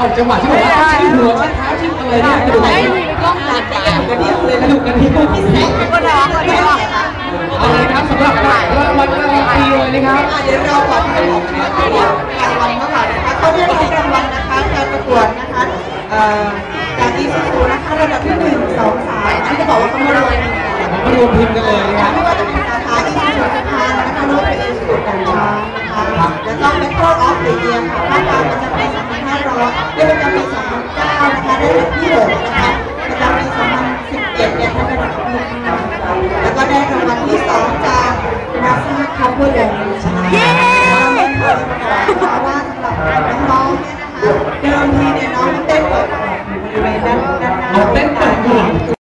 ออกจังหวะที่บอกว่าชิ้นหัวชิ้นเท้าชิ้นอะไรเนี่ยกระดูกกระไม่เดี่ยวมีกล้องจัดแต่ยังกระเดี่ยวเลยกระดูกกระเดี่ยวพิเศษก็ร้องก็ร้องเอาเลยครับสำหรับรางวัลการันตีเลยนะครับเดี๋ยวเราขอที่จะบอกชื่อรางวัลรางวัลเมื่อไหร่นะคะเขาเรียกรางวัลนะคะการประกวดนะคะเอ่อจากอีซูซูนะคะระดับที่หนึ่งสองสามอันนี้จะบอกว่าเขาไม่รวยนะมารวมทีมกันเลยนะครับไม่ว่าจะเป็นสาขาอีซูซู เขาพูดเลยเย้เพราะว่าสำหรับน้องๆเนี่ยนะคะเดิมทีเนี่ยน้องเต้นเปิดหมวกอบริเวณด้านด้านหน้าเต้นเปิดหม